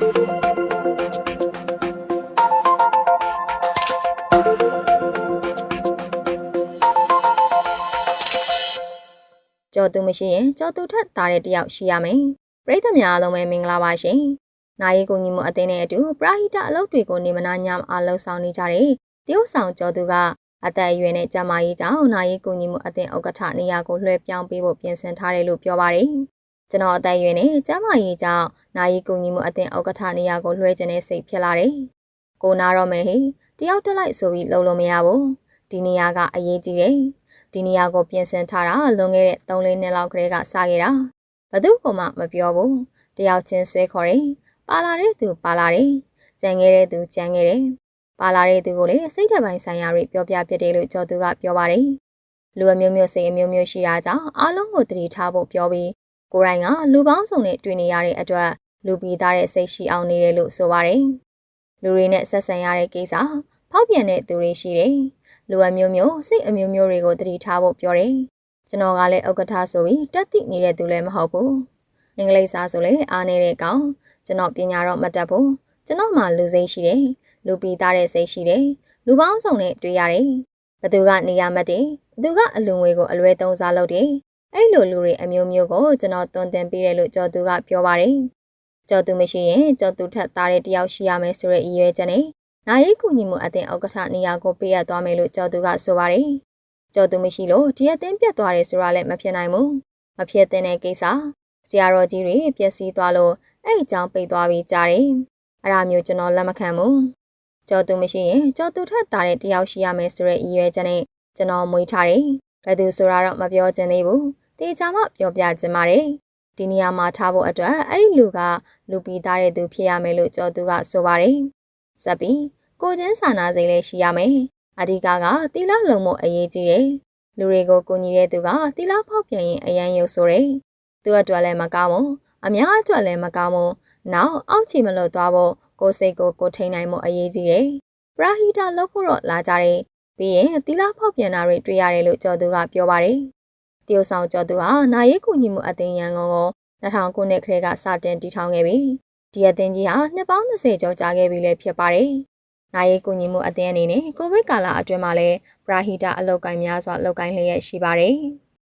ကြော်သူမရှိရင်ကြော်သူထက်သားတဲ့တယောက်ရှိရမယ်ပရိသတ်များအားလုံးပဲမင်္ဂလာပါရှင်နာယီကိုညီမအသင်းနဲ့အတူပရာဟိတအလုပ်တွေကိုနေမနာညမအားလှုပ်ဆောင်နေကြတဲ့တရုတ်ဆောင်ကြော်သူကအသက်အရွယ်နဲ့ကျမကြီးကြောင့်နာယီကိုညီမအသင်းဥက္ကဋ္ဌနေရာကိုလွှဲပြောင်းပေးဖို့ပြင်ဆင်ထားတယ်လို့ပြောပါတယ် ကျွန်တော်အသက်အရွယ်နဲ့ကျမကြီးကြောင့်နာယီကိုညီမအသင်းဥက္ကဋ္ဌနေရာကိုလွှဲခြင်းနဲ့စိတ်ဖြစ်လာတယ်ကိုနာတော့မယ်ဟေ့တယောက်တက်လိုက်ဆိုပြီးလုံလို့မရဘူးဒီနေရာကအရေးကြီးတယ်ဒီနေရာကိုပြင်ဆင်ထားတာလွန်ခဲ့တဲ့3-4နှစ်လောက်ကလေးကစခဲ့တာဘသူကမှမပြောဘူးတယောက်ချင်းဆွဲခေါ်တယ်ပါလာတဲ့သူပါလာတယ်ကြံခဲ့တဲ့သူကြံခဲ့တယ်ပါလာတဲ့သူကိုလည်းစိတ်ဓာတ်ပိုင်းဆိုင်ရာတွေပြောပြဖြစ်တယ်လို့ကျော်သူကပြောပါတယ်လူအမျိုးမျိုးစိတ်အမျိုးမျိုးရှိတာကြောင့်အားလုံးကိုတတိထားဖို့ပြောပြီး ကိုရိုင်းကလူပေါင်းစုံနဲ့တွေ့နေရတဲ့အတွက်လူပြီးသားတဲ့စိတ်ရှိအောင်နေတယ်လို့ဆိုပါတယ်လူတွေနဲ့ဆက်ဆံရတဲ့ကိစ္စဖောက်ပြန်တဲ့သူတွေရှိတယ်လူအမျိုးမျိုးစိတ်အမျိုးမျိုးတွေကိုတတိထားဖို့ပြောတယ်ကျွန်တော်ကလည်းဥက္ကဋ္ဌဆိုပြီးတက်တိနေတဲ့သူလည်းမဟုတ်ဘူးအင်္ဂလိပ်စာဆိုလည်းအားနေတဲ့ကောင်ကျွန်တော်ပညာတော့မတတ်ဘူးကျွန်တော်မှလူစိတ်ရှိတယ်လူပီသားတဲ့စိတ်ရှိတယ်လူပေါင်းစုံနဲ့တွေ့ရတယ်ဘသူကနေရာမတ်တယ်ဘသူကအလူငွေကိုအလွဲသုံးစားလုပ်တယ် အဲ့လိုလူတွေအမျိုးမျိုးကိုကျွန်တော်တွန်းတင်ပေးတယ်လို့ကျော်သူကပြောပါတယ်ကျော်သူမရှိရင်ကျော်သူထက်သားတဲ့တယောက်ရှိရမယ်ဆိုတဲ့ရည်ရွယ်ချက်နဲ့နာယီကူညီမှုအသင်းဥက္ကဋ္ဌနေရာကိုပေးရသွားမယ်လို့ကျော်သူကဆိုပါတယ်ကျော်သူမရှိလို့ဒီအသင်းပြတ်သွားတယ်ဆိုတာလည်းမဖြစ်နိုင်ဘူးမဖြစ်တဲ့ကိစ္စဆရာတော်ကြီးတွေပျက်စီးသွားလို့အဲ့အကြောင်းပိတ်သွားပြီးကြားတယ်အဲ့ဒါမျိုးကျွန်တော်လက်မခံဘူးကြော်သူမရှိရင်ကြော်သူထက်သားတဲ့တယောက်ရှိရမယ်ဆိုတဲ့ရည်ရွယ်ချက်နဲ့ကျွန်တော်မွေးထားတယ် ဘယ်သူဆိုတာတော့မပြောချင်သေးဘူးတေချာမှပြောပြချင်ပါတယ်ဒီနေရာမှာထားဖို့အတွက်အဲ့ဒီလူကလူပီးသားတဲ့သူဖြစ်ရမယ်လို့ကြော်သူကဆိုပါတယ်ဇက်ပီကိုချင်းစာနာစိတ်လည်းရှိရမယ်အဓိကကတီလာလုံမှုအရေးကြီးတယ်လူတွေကိုကူညီတဲ့သူကတီလာဖောက်ပြန်ရင်အရန်ရုပ်ဆိုတယ်သူအတွက်လည်းမကောင်းဘူးအများအတွက်လည်းမကောင်းဘူးနောက်အောက်ချီမလို့သွားဖို့ကိုစိတ်ကိုကိုထိန်နိုင်မှုအရေးကြီးတယ်ပရာဟီတာလုပ်ဖို့တော့လာကြတယ် ပြီးရင်သီလဖောက်ပြန်တာတွေတွေ့ရတယ်လို့ကျော်သူကပြောပါတယ်တရုတ်ဆောင်ကျော်သူဟာနာရီကူညီမှုအသင်းရန်ကုန်ကို2000ခုနှစ်ခရဲကစတင်တည်ထောင်ခဲ့ပြီးဒီအသင်းကြီးဟာနှစ်ပေါင်း20ကျော်ကြာခဲ့ပြီလည်းဖြစ်ပါတယ်နာရီကူညီမှုအသင်းအနေနဲ့ကိုဗစ်ကာလအတွင်းမှာလည်းပရာဟီတာအလုပ်ကိုင်းများစွာလုပ်ကိုင်းလျက်ရှိပါတယ်။